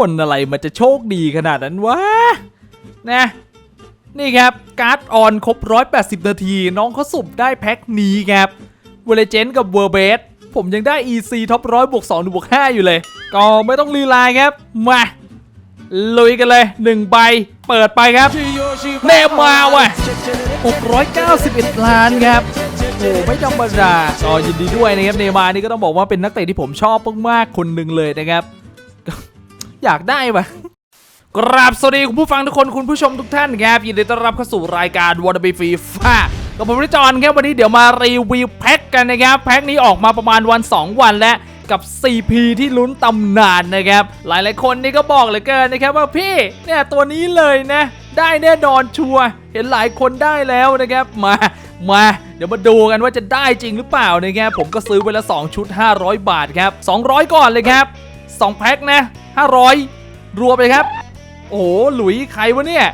คนอะไรมันจะโชคดีขนาดนั้นวะนะนี่ครับการ์ดออนครบ 180 นาที น้องเขาสุ่มได้แพ็คนี้ครับเวลเจนกับเวอร์เบสผมยังได้ EC ท็อปร้อยบวก2บวก5อยู่เลย ก็ไม่ต้องลีลาครับ มา ลุยกันเลย 1 ใบ เปิดไปครับเนมาว่ะ691 ล้านครับโอ้ไม่ธรรมดาก็ยินดีด้วยนะครับ เนมาร์นี่ก็ต้องบอกว่าเป็นนักเตะที่ผมชอบมากๆคนหนึ่งเลยนะครับ อยากได้ปะกราบสวัสดีคุณผู้ฟังทุกคนคุณผู้ชมทุกท่านครับยินดีต้อนรับเข้าสู่รายการวอร์บีฟีฟ่ากับผมริจอนครับวันนี้เดี๋ยวมารีวิวแพ็คกันนะครับแพ็คนี้ออกมาประมาณวัน 2 วันแล้วกับ 4P ที่ลุ้นตำนานนะครับ หลายๆคนนี่ก็บอกเหลือเกินนะครับว่าพี่เนี่ยตัวนี้เลยนะ ได้แน่นอนชัวเห็นหลายคนได้แล้วนะครับมามาเดี๋ยวมาดูกันว่าจะได้จริงหรือเปล่านะครับผมก็ซื้อไปละ 2 ชุด 500 บาทครับ 200 ก่อนเลยครับ 2 แพ็คนะ 500รวมไปครับ โอ้โหหลุยใครวะเนี่ย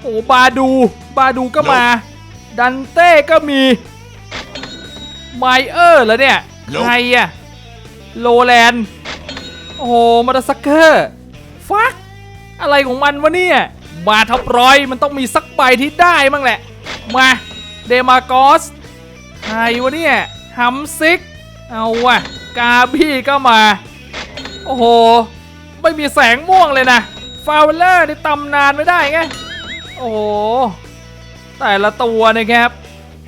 โอ้โหบาดู บาดูก็มา ดันเต้ก็มี ไมเออร์เหรอเนี่ย ใครอะโลแลนด์โอ้โหมาดาซักเกอร์ฟักอะไรของมันวะเนี่ย มาท็อปร้อยมันต้องมีสักใบที่ได้มั้งแหละ มาเดมากอสใครวะเนี่ยฮัมซิก เอาวะกาบี้ก็มา โอ้โห ไม่มีแสงม่วงเลยนะ ฟาวเลอร์นี่ตำนานไม่ได้ไง โอ้โห แต่ละตัวนะครับ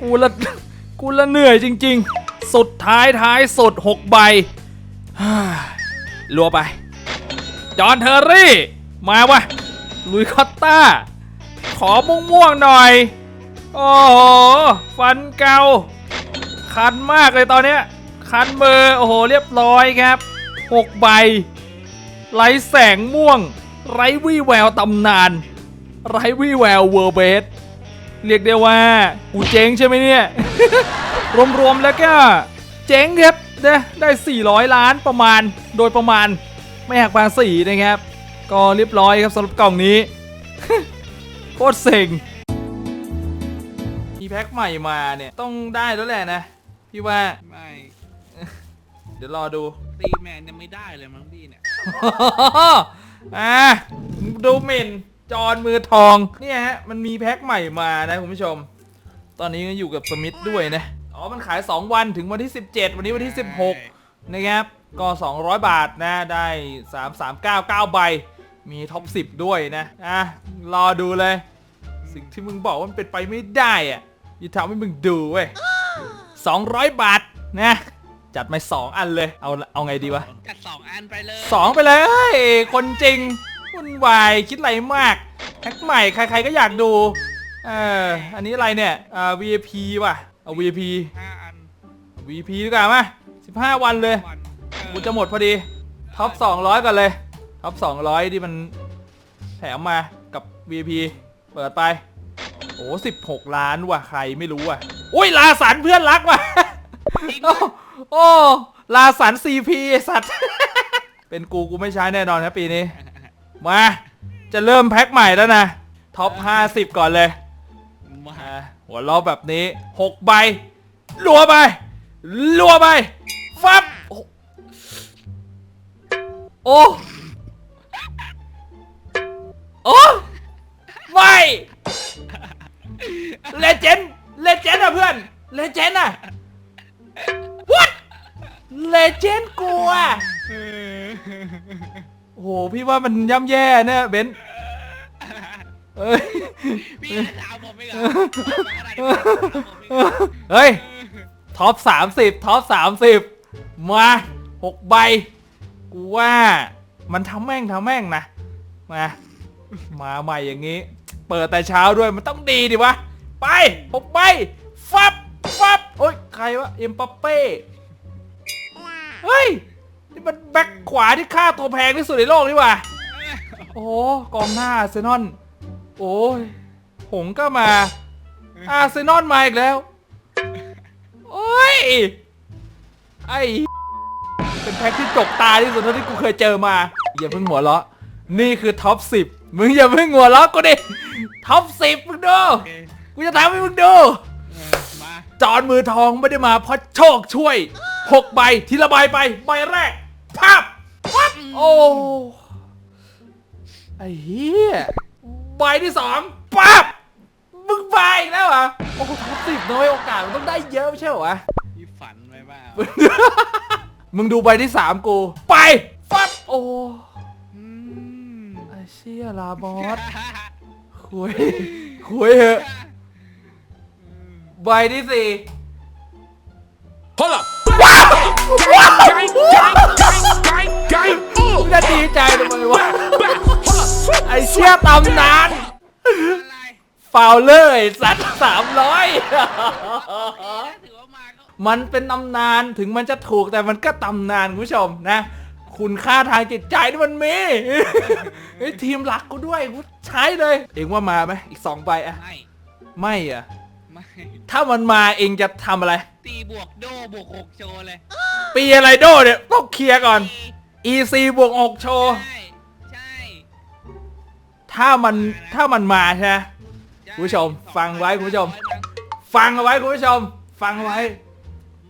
กูละกูละเหนื่อยจริง ๆ สุดท้ายท้ายสุด 6 ใบฮ่ารัวไป จอนเทอร์รี่ มาวะลุยคอตต้า ขอม่วงๆหน่อย โอ้โห ฟันเกาคันมากเลยตอนเนี้ยคันมือ โอ้โห เรียบร้อยครับ 6 ใบ ไร้แสงม่วง ไร้วี่แววตำนาน ไร้วี่แววเวอร์เบสเรียกได้ว่ากูเจ๊งใช่ไหมเนี่ย รวมๆแล้วก็เจ๊งครับนะได้ 400 ล้านประมาณโดยประมาณไม่หักภาษีนะครับ ก็เรียบร้อยครับสำหรับกล่องนี้ โคตรเซ็ง มีแพ็คใหม่มาเนี่ย ต้องได้แล้วแหละนะ พี่ว่าไม่ ดี๋ยวรอดู ตีแมนยังไม่ได้เลยมั้งพี่เนี่ย อะดูหมิ่นจอนมือทอง เนี่ยฮะ มันมีแพ็คใหม่มานะคุณผู้ชม ตอนนี้ก็อยู่กับสมิธด้วยนะ อ๋อ มันขาย 2 วันถึงวันที่ 17 วันนี้วันที่ 16 นะครับ ก็ 200 บาทนะ ได้ 3 3 9 9 ใบ มีท็อป 10 ด้วยนะ อะ รอดูเลย สิ่งที่มึงบอกว่ามันเป็นไปไม่ได้อะอย่าทำให้มึงดูเว้ย200 บาทนะ จัดมา2อันเลย เอาเอาไงดีวะจัดสองอันไปเลยสองไปเลยเฮ้ยคนจริงวุ่นวายคิดอะไรมากแพ็คใหม่ใคร ๆก็อยากดูเอออันนี้อะไรเนี่ยอ่า VIP ว่ะเอา VIP ห้าอัน VIP ดีกว่ามา15วันเลยวันเออกูจะหมดพอดีท็อป200ก่อนเลยท็อป200ที่มันแถมมากับ VIP เปิดไปโอ้16ล้านว่ะใครไม่รู้ว่ะอุ้ยลาสันเพื่อนรักว่ะโอ้ โอ้ลาสัน CP ไอ้สัตว์ เป็นกูกูไม่ใช้แน่นอนครับปีนี้ มา จะเริ่มแพ็คใหม่แล้วนะท็อป50 ก่อนเลยมาอ่าหัวล้อแบบนี้6ใบรัวไปรัวไปฟับโอ้โอ้โอ้ไม่เลเจนเลเจนอะเพื่อนเลเจนอะ what เลเจนกูอะเออโอ้โหพี่ว่ามันย่ำแย่เนี่ยเบนซ์เอ้ย พี่จะถามผมไม่เหรออะไรเดี๋ยวถามผมไม่เหรอเฮ้ย ท็อป30ท็อป30มา6ใบ กูว่ามันทำแม่งทำแม่งนะ มา มาใหม่อย่างนี้ เปิดแต่เช้าด้วยมันต้องดีดิวะ ไป6ใบ ฟับ ฟับ โอ้ย ใครวะ เอ็มปัปเป้ เฮ้ย นี่มันแบ็คขวาที่ค่าตัวแพงที่สุดในโลกนี่หว่า โอ้โหกองหน้าอาร์เซนอล โอ้ยหงก็มา อาร์เซนอลมาอีกแล้ว โอ้ย ไอ้ เป็นแพ็คที่จกตาที่สุดเท่าที่กูเคยเจอมา อย่าเพิ่งหัวเราะ นี่คือท็อปสิบมึงอย่าเพิ่งหัวเราะกูดิ ท็อปสิบมึงดู โอเคกูจะทำให้มึงดู เออมา จอนมือทองไม่ได้มาเพราะโชคช่วย 6 ใบทีละใบไป ใบแรกภาพปั๊บโอ้ไอ้เหี้ยใบที่สองปั๊บมึงไปอีกแล้วเหรอโอ้โหท็อปสิบน้อยโอกาสมันต้องได้เยอะไม่ใช่เหรอวะพี่ฝันไว้บ้ามึงดูใบที่สามกู ไปฟับโอ้อืมไอ้เชี่ยลาบอสคุยคุยเหอะ ใบที่สี่ Hold up. มึงจะดีใจทำไมวะ ไอเชี่ยตำนานฟาวเลอร์ไอสัตว์สามร้อย มันเป็นตำนานถึงมันจะถูกแต่มันก็ตำนานคุณผู้ชมนะ คุณค่าทางจิตใจที่มันมี เฮ้ยทีมหลักกูด้วยกูใช้เลย เองว่ามาไหมอีกสองใบอะไม่ไม่อะไม่ถ้ามันมาเองจะทำอะไร ตีบวกโดบวกหกโชว์เลย ปีอะไรโดเนี่ยต้องเคลียร์ก่อน EC บวก6โชว์ ใช่ใช่ถ้ามันถ้ามันมาใช่ไหม ใช่คุณผู้ชมฟังไว้คุณผู้ชมสองร้อยฟังเอาไว้คุณผู้ชม ฟังเอาไว้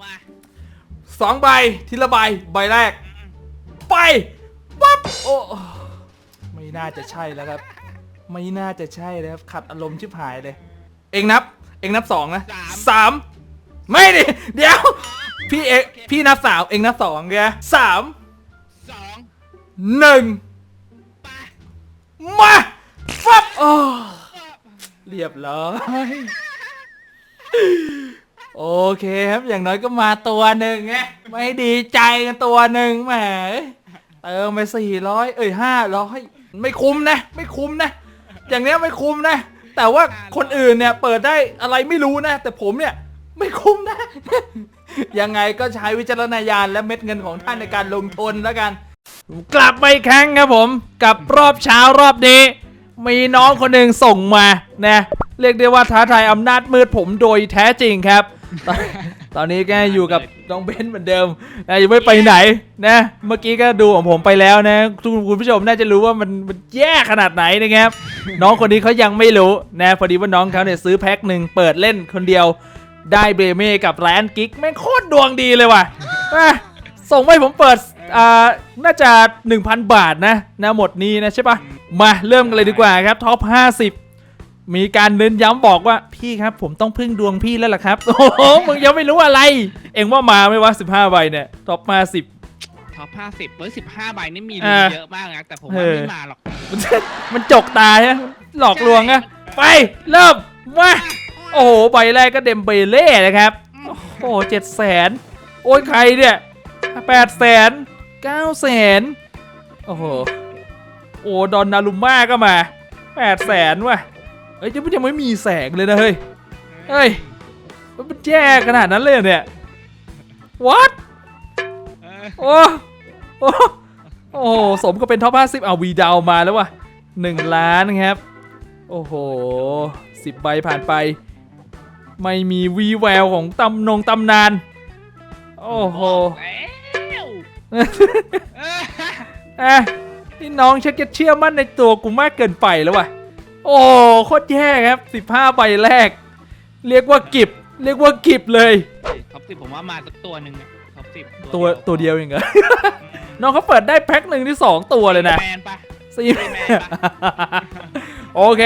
มาสองใบทีละใบใบแรก ไปปั๊บโอ้ไม่น่าจะใช่แล้วครับ ไม่น่าจะใช่แล้วครับขัดอารมณ์ชิบหายเลย เองนับ เองนับสองนะสามไม่ดิเดี๋ยว พี่เอกพี่นับสามเองนับสองแกสามสองหนึ่งไปมาฟับโอ้เรียบร้อยโอเคครับอย่างน้อยก็มาตัวหนึ่งไงไม่ดีใจกันตัวหนึ่งแหมเติมไปสี่ร้อยเอ้ยห้าร้อยไม่คุ้มนะ ไม่คุ้มนะ อย่างเนี้ยไม่คุ้มนะ แต่ว่าคนอื่นเนี่ยเปิดได้อะไรไม่รู้นะ แต่ผมเนี่ย ไม่คุ้มนะ ยังไงก็ใช้วิจารณญาณและเม็ดเงินของท่านในการลงทุนแล้วกัน กลับมาอีกครั้งครับผมกับรอบเช้ารอบนี้ มีน้องคนหนึ่งส่งมานะเรียกได้ว่าท้าทายอำนาจมืดผมโดยแท้จริงครับ ตอนนี้แกอยู่กับน้องเบนเหมือนเดิมนะยังไม่ไปไหนนะ เมื่อกี้ก็ดูของผมไปแล้วนะทุกคุณผู้ชมน่าจะรู้ว่ามันมันแย่ขนาดไหนนะครับ น้องคนนี้เขายังไม่รู้นะพอดีว่าน้องเขาเนี่ยซื้อแพ็คหนึ่งเปิดเล่นคนเดียว ได้เบรเม่กับแรนกิกแม่งโคตรดวงดีเลยว่ะอะส่งมาให้ผมเปิดอ่าน่าจะ 1,000 บาทนะนะหมดนี้นะใช่ปะมาเริ่มกันเลยดีกว่าครับท็อป 50 มีการเน้นย้ำบอกว่าพี่ครับผมต้องพึ่งดวงพี่แล้วล่ะครับ โอ้โหมึงยังไม่รู้อะไร เอ็งว่ามาไหมวะ15ใบเนี่ยท็อป50 ท็อปห้าสิบเบอร์สิบห้าใบนี่มีอ่าเยอะมากนะ แต่ผมเอว่าอไม่มาหรอกมันมันจกตาใช่ไหมหลอกลวงอะไป เริ่มมา โอ้โหใบแรกก็เดมเบเล่นะครับ โอ้โหเจ็ดแสนโอ้ยใครเนี่ยแปดแสนเก้าแสนโอ้โหโอ้ดอนนารุม่าก็มาแปดแสนว่ะเอ้ยยังไม่ยังไม่มีแสงเลยนะเฮ้ยเฮ้ยมันแย่ขนาดนั้นเลยเหรอเนี่ย what เออโอ้โอ้โอ้โหสมก็เป็นท็อป 50 เอาวีดาวมาแล้วว่ะหนึ่งล้านครับ โอ้โหสิบใบผ่านไป ไม่มีวีแววของตำนงตำนาน โอ้โหแล้วเอออะนี่น้องชักจะเชื่อมั่นในตัวกูมากเกินไปแล้วว่ะ โอ้โคตรแย่ครับ 15 ใบแรก เรียกว่ากิบ เรียกว่ากิบเลย ท็อปสิบผมว่ามาสักตัวหนึ่งอะท็อปสิบตัวตัวเดียวเองเหรอ น้องเขาเปิดได้แพ็คหนึ่งที่2ตัวเลยนะแมนปะ สี่ไม่แมนปะ โอเค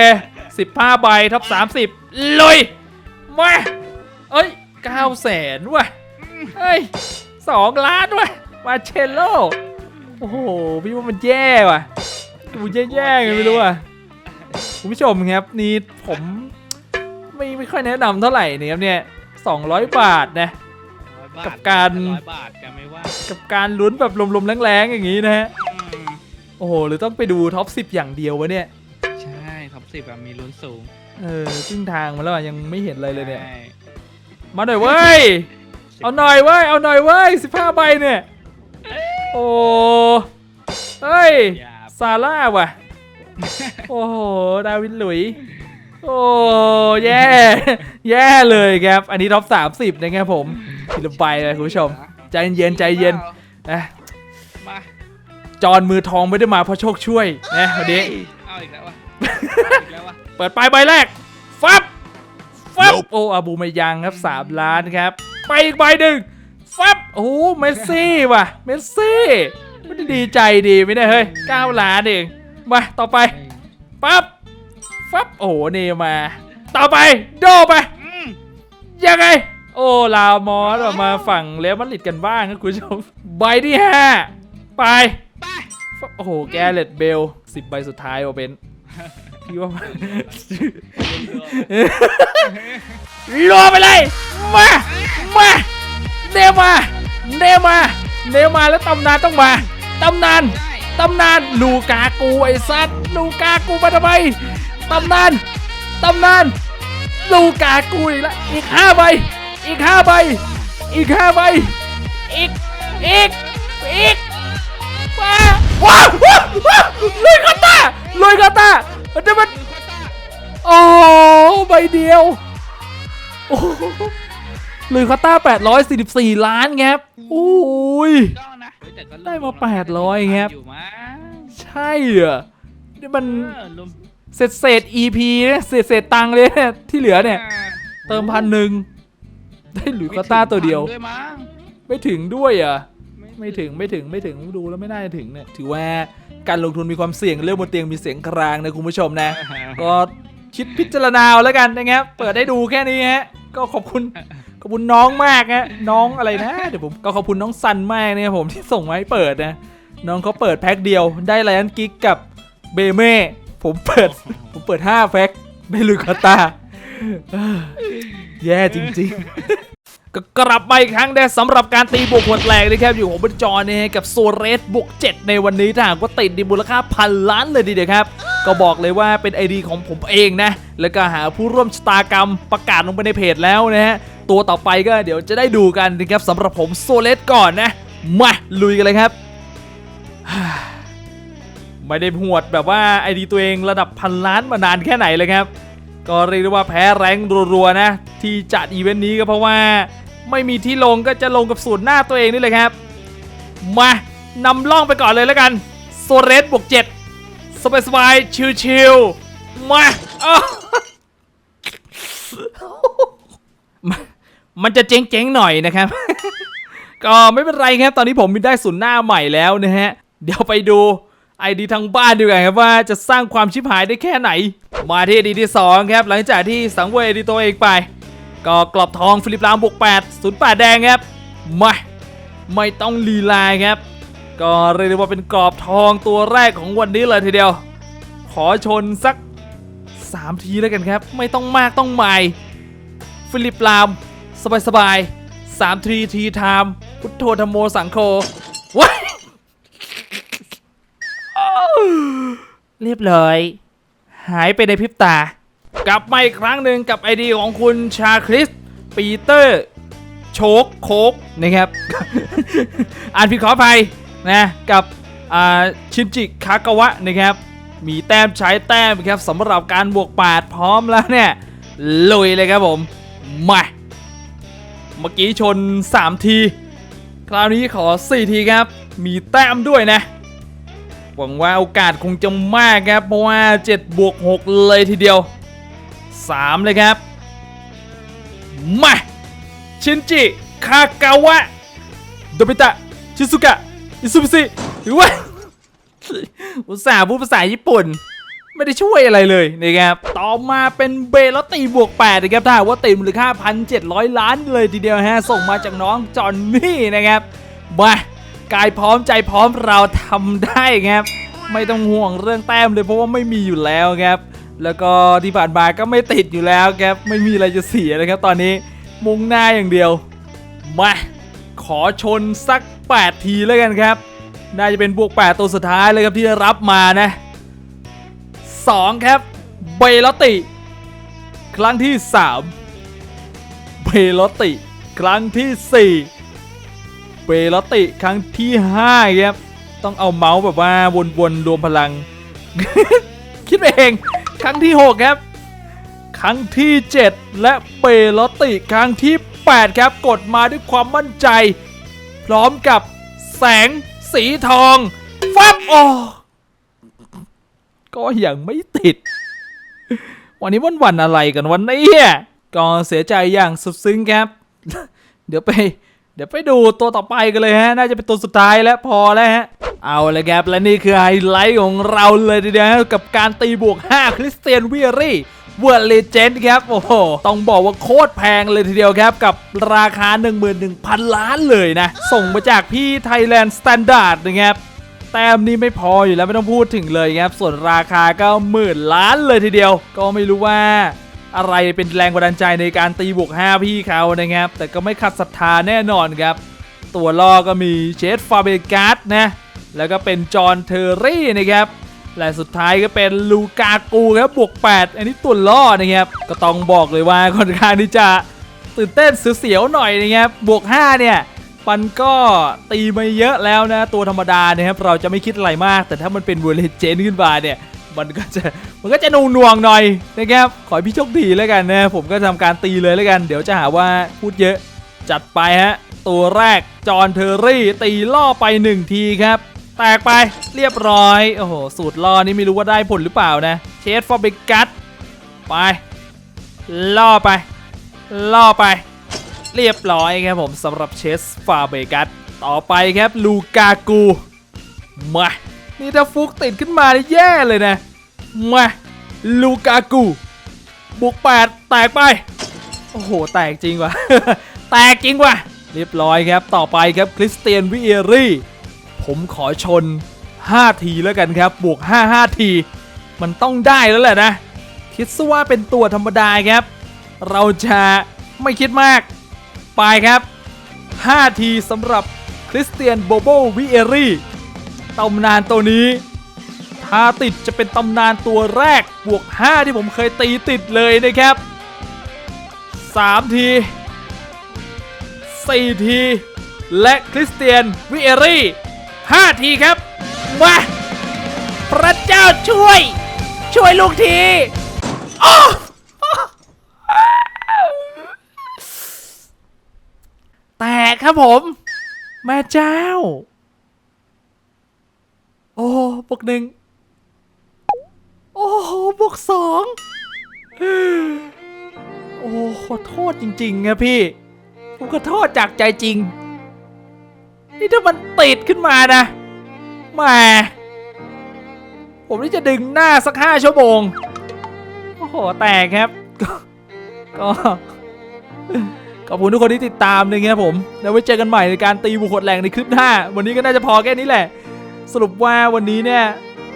15 ใบท็อป30 ลุย มาเอ้ย9แสนว่ะเอ้ย2ล้านว่ะมาเชลโลโอ้โห พี่ว่ามันแย่ว่ะดูแย่ๆไงไม่รู้อะคุณผู้ชมครับนี่ผมไม่ไม่ค่อยแนะนำเท่าไหร่เนี่ยครับเนี่ย200บาทนะร้อยบทกับการร้อยบาทกันไม่ว่ากับการลุ้นแบบลมๆแรงๆอย่างนี้นะฮะอืมโอ้โห หรือต้องไปดูท็อป 10 อย่างเดียววะเนี่ย ใช่ ท็อปสิบอะมีลุ้นสูง เออครึ่งทางมาแล้วอะยังไม่เห็นอะไรเลยเนี่ย ใช่มาหน่อยเว้ย เอาหน่อยเว้ย เอาหน่อยเว้ยสิบห้าใบเนี่ย โอ้ เฮ้ยอย่าซาร่าว่ะ โอ้โห ดาวินหลุย โอ้ แย่ แย่เลยครับ อันนี้ท็อป30นะครับผมทีละใบเลยคุณผู้ชม ใจเย็นใจเย็นนะมาจอนมือทองไม่ได้มาเพราะโชคช่วยนะวันนี้ อีกแล้ววะเปิดไปใบแรก ฟับ ฟับ โอ้อาบูมายังครับ 3 ล้านครับ ไปอีกใบหนึ่ง ฟับ โอ้เมสซี่ว่ะ เมสซี่ไม่ได้ดีใจดีไหมเนี่ยเฮ้ย 9 ล้านเอง มา ต่อไปปั๊บ ฟับ โอ้โหเนมา ต่อไป โดไปอืมยังไง โอ้ ลามอสออกมาฝั่งเลวมาดริดกันบ้างครับคุณผู้ชม ใบที่ห้าไปไปโอ้โห แกเลตเบลสิบใบสุดท้ายโอเบน พี่ว่ารัวไปเลย มา มาเนมาเนมาเนมาแล้วตำนานต้องมาตำนานตำนานลูกากูไอ้สัตว์ลูกากูมาทำไมตำนานตำนานลูกากูอีกแล้วอีกห้าใบอีกห้าใบอีกห้าใบอีกอีกอีกว้าวว้าวว้าวลุยกาตาลุยกาตา เดี๋ยวมันคือข้อต้าโอ้ใบเดียวโอ้โหลุยคาต้า844 ล้านครับโอ้ยก็นะเฮ้ยแต่ก็ได้มา 800ครับอยู่มั้งใช่เหรอนี่มันเออรวมเศษเศษ EP นะเศษเศษตังค์เลยเนี่ยที่เหลือเนี่ย เติมพันหนึ่งได้หลุยส์คาต้าตัวเดียวด้วยมั้งไม่ถึงด้วยอะไม่ถึงไม่ถึงไม่ถึงดูแล้วไม่น่าจะถึงเนี่ยถือว่า การลงทุนมีความเสี่ยงเรื่องบนเตียงมีเสียงครางนะคุณผู้ชมนะ ก็คิดพิจารณาเอาแล้วกันนะครับเปิดให้ดูแค่นี้ฮะก็ขอบคุณขอบคุณน้องมากฮะน้องอะไรนะเดี๋ยวผมก็ขอบคุณน้องซันมากเนี่ยผมที่ส่งมาให้เปิดนะ น้องเขาเปิดแพ็คเดียวได้ไลออนกิกกับเบเม่ผมเปิดผมเปิด 5 แพ็คได้ลูกาตาเอ้อแย่จริงๆ ก็กลับมาอีกครั้งได้สำหรับการตีบวกหัวแตกนะครับอยู่ของบนจอเนี่ยกับโซเรสบวก7ในวันนี้ถ้าหากว่าติดในมูลค่าพันล้านเลยทีเดียวครับ ก็บอกเลยว่าเป็น ID ของผมเองนะ แล้วก็หาผู้ร่วมชะตากรรมประกาศลงไปในเพจแล้วนะฮะ ตัวต่อไปก็เดี๋ยวจะได้ดูกันนะครับสำหรับผมโซเลสก่อนนะ มาลุยกันเลยครับ ไม่ได้หวดแบบว่าไอดีตัวเองระดับพันล้านมานานแค่ไหนเลยครับ ก็เรียกได้ว่าแพ้แรงรัวๆนะ ที่จัดอีเวนต์นี้ก็เพราะว่า ไม่มีที่ลงก็จะลงกับสูตรหน้าตัวเองนี่เลยครับ มานำล่องไปก่อนเลยแล้วกันโซเรสบวกเจ็ดสบายสบายๆชิวๆมาอ้ามันจะเจ๊งๆหน่อยนะครับ ก็ไม่เป็นไรครับ ตอนนี้ผมมีได้ศูนย์หน้าใหม่แล้วนะฮะ เดี๋ยวไปดู ไอดีทางบ้านดีกว่าครับว่าจะสร้างความชิบหายได้แค่ไหน มาที่ไอดีที่2ครับหลังจากที่สังเวยไอดีตัวเองไป ก็กรอบทองฟิลิปลามบวก8ศูนย์8แดงครับมาไม่ต้องลีลาครับ ก็เรียกว่าเป็นกรอบทองตัวแรกของวันนี้เลยทีเดียว ขอชนสัก 3 ทีแล้วกันครับ ไม่ต้องมากต้องใหม่ฟิลิปลามสบายสบายสามทีทีไทม์พุทโธธรรมโมสังโฆว้าย เรียบร้อย หายไปในพริบตา กลับมาอีกครั้งหนึ่งกับไอดีของคุณชาคริส ปีเตอร์ โชคโคกนะครับ อ่านผิดขออภัยนะกับชินจิคากาวะนะครับ มีแต้มใช้แต้มครับสำหรับการบวกปาดพร้อมแล้วเนี่ยลุยเลยครับผม มา เมื่อกี้ชน 3 ที คราวนี้ขอ 4 ทีครับ มีแต้มด้วยนะ หวังว่าโอกาสคงจะมากครับ เพราะว่า7บวก6เลยทีเดียว 3 เลยครับ มาชินจิคากาวะโดบิตะชิซุกะอิซุบิซิหรือว่าอุตส่าห์พูดภาษาญี่ปุ่น ไม่ได้ช่วยอะไรเลยนะครับ ต่อมาเป็นเบลตีบวก8นะครับถ้าว่าตีมูลค่า 1,700 ล้านเลยทีเดียวฮะ ส่งมาจากน้องจอนนี่นะครับมา กายพร้อมใจพร้อมเราทำได้ครับ ไม่ต้องห่วงเรื่องแต้มเลยเพราะว่าไม่มีอยู่แล้วครับ แล้วก็ที่ผ่านมาก็ไม่ติดอยู่แล้วครับ ไม่มีอะไรจะเสียนะครับ ตอนนี้มุ่งหน้าอย่างเดียว มาขอชนสัก 8 ทีแล้วกันครับ น่าจะเป็นบวก 8 ตัวสุดท้ายเลยครับที่ได้รับมานะ 2 ครับ เบลติ ครั้งที่ 3 เบลติ ครั้งที่ 4 เบลติครั้งที่5ครับต้องเอาเมาส์แบบว่าวนๆรวมพลัง คิดไปเอง ครั้งที่ 6 ครับ ครั้งที่ 7 และเบลติครั้งที่ 8 ครับ กดมาด้วยความมั่นใจ พร้อมกับแสงสีทองฟับโอ้ก็ยังไม่ติด วันนี้วันวันอะไรกันวันนี้ก็เสียใจอย่างสุดซึ้งครับ เดี๋ยวไป เดี๋ยวไปดูตัวต่อไปกันเลยฮะ น่าจะเป็นตัวสุดท้ายแล้วพอแล้วฮะ เอาลยครับ และนี่คือไฮไลท์ของเราเลยทีเดียวกับการตีบวก 5 คริสเตียนเวียรี่เวอร์เลเจนด์ครับ โอ้โห ต้องบอกว่าโคตรแพงเลยทีเดียวครับ กับราคา 11,000 ล้านเลยนะ ส่งมาจากพี่ Thailand Standard นะครับแต้มนี้ไม่พออยู่แล้วไม่ต้องพูดถึงเลยครับ ส่วนราคาก็หมื่นล้านเลยทีเดียว ก็ไม่รู้ว่า อะไรเป็นแรงบันดาลใจในการตีบวก5พี่เขานะครับ แต่ก็ไม่ขัดศรัทธาแน่นอนครับ ตัวล่อก็มีเชสฟาเบการ์ดนะ แล้วก็เป็นจอห์นเทอร์รี่นะครับและสุดท้ายก็เป็นลูกากูครับบวก 8 อันนี้ตัวล่อนะครับ ก็ต้องบอกเลยว่าค่อนข้างที่จะตื่นเต้นเสียวๆหน่อยนะครับบวก 5 เนี่ยมันก็ตีมาเยอะแล้วนะ ตัวธรรมดานะครับ เราจะไม่คิดอะไรมาก แต่ถ้ามันเป็นเวอร์เลเจนขึ้นมาเนี่ย มันก็จะ มันก็จะนูนวงหน่อยนะครับขอให้พี่โชคดีแล้วกันนะผมก็ทำการตีเลยแล้วกัน เดี๋ยวจะหาว่าพูดเยอะ จัดไปฮะตัวแรกจอนเทอร์รี่ตีล่อไป 1 ทีครับแตกไปเรียบร้อย โอ้โห สูตรล่อนี่ไม่รู้ว่าได้ผลหรือเปล่านะ เชสฟอร์เบกัสไป ล่อไป ล่อไป เรียบร้อยครับผมสำหรับเชสฟาเบกัสต่อไปครับ ลูกากู มา นี่ถ้าฟุกติดขึ้นมาแย่เลยนะ มาลูกากูบวกแปดแตกไป โอ้โห แตกจริงว่ะ แตกจริงว่ะ เรียบร้อยครับ ต่อไปครับคริสเตียนวิเอรี่ ผมขอชน 5 ทีแล้วกันครับ บวก 5 5 ที มันต้องได้แล้วแหละนะ คิดซะว่าเป็นตัวธรรมดาครับ เราจะไม่คิดมาก ไปครับ 5 ทีสำหรับคริสเตียนโบโบวิเอรี่ตำนานตัวนี้ ถ้าติดจะเป็นตำนานตัวแรกบวก 5 ที่ผมเคยตีติดเลยนะครับ 3 ที 4 ที และคริสเตียนวิเอรี่ 5 ทีครับ มาพระเจ้าช่วย ช่วยลูกทีอ้อแตกครับผม แม่เจ้า โอ้บวกหนึ่ง โอ้โหบวกสองโอ้ขอโทษจริงๆครับพี่ผมขอโทษจากใจจริง นี่ถ้ามันติดขึ้นมานะแหมาผมนี่จะดึงหน้าสักห้าชั่วโมง โอ้โห แตกครับก็ก็ขอบคุณทุกคนที่ติดตามนะครับผม แล้วไว้เจอกันใหม่ในการตีบุคคลแรงในคลิปหน้า วันนี้ก็น่าจะพอแค่นี้แหละ สรุปว่าวันนี้เนี่ย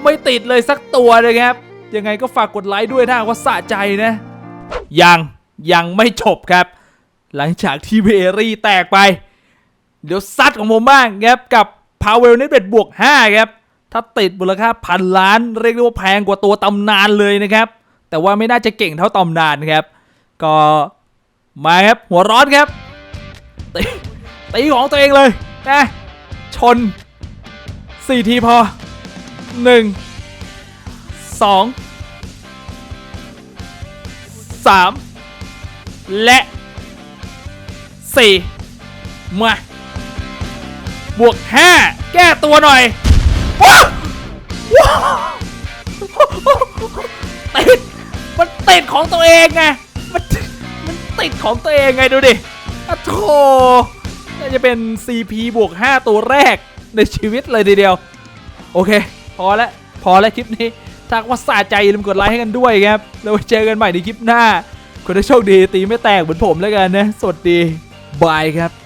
ไม่ติดเลยสักตัวเลยครับ ยังไงก็ฝากกดไลค์ด้วยถ้าว่าสะใจนะ ยังยังไม่จบครับ หลังจากที่เบรี่แตกไป เดี๋ยวซัดของผมบ้างครับกับพาวเวลเน็ตเบ็ดบวก 5 ครับ ถ้าติดมูลค่าพันล้าน เรียกได้ว่าแพงกว่าตัวตำนานเลยนะครับ แต่ว่าไม่น่าจะเก่งเท่าตำนานครับ ก็มาครับหัวร้อนครับตีตีของตัวเองเลยนะชน 4 ทีพอ 1 2 3 และ 4 มา บวก 5 แก้ตัวหน่อยว้าว้าติด มันติดของตัวเองไง มันมันติดของตัวเองไงดูดิอะโถน่าจะเป็น CP บวก 5 ตัวแรกในชีวิตเลยทีเดียว โอเค พอแล้วพอแล้วคลิปนี้ ถ้าว่าสะใจลืมกดไลค์ให้กันด้วยครับแล้วเจอกันใหม่ในคลิปหน้าคนที่โชคดีตีไม่แตกเหมือนผมแล้วกันนะสวัสดีบายครับ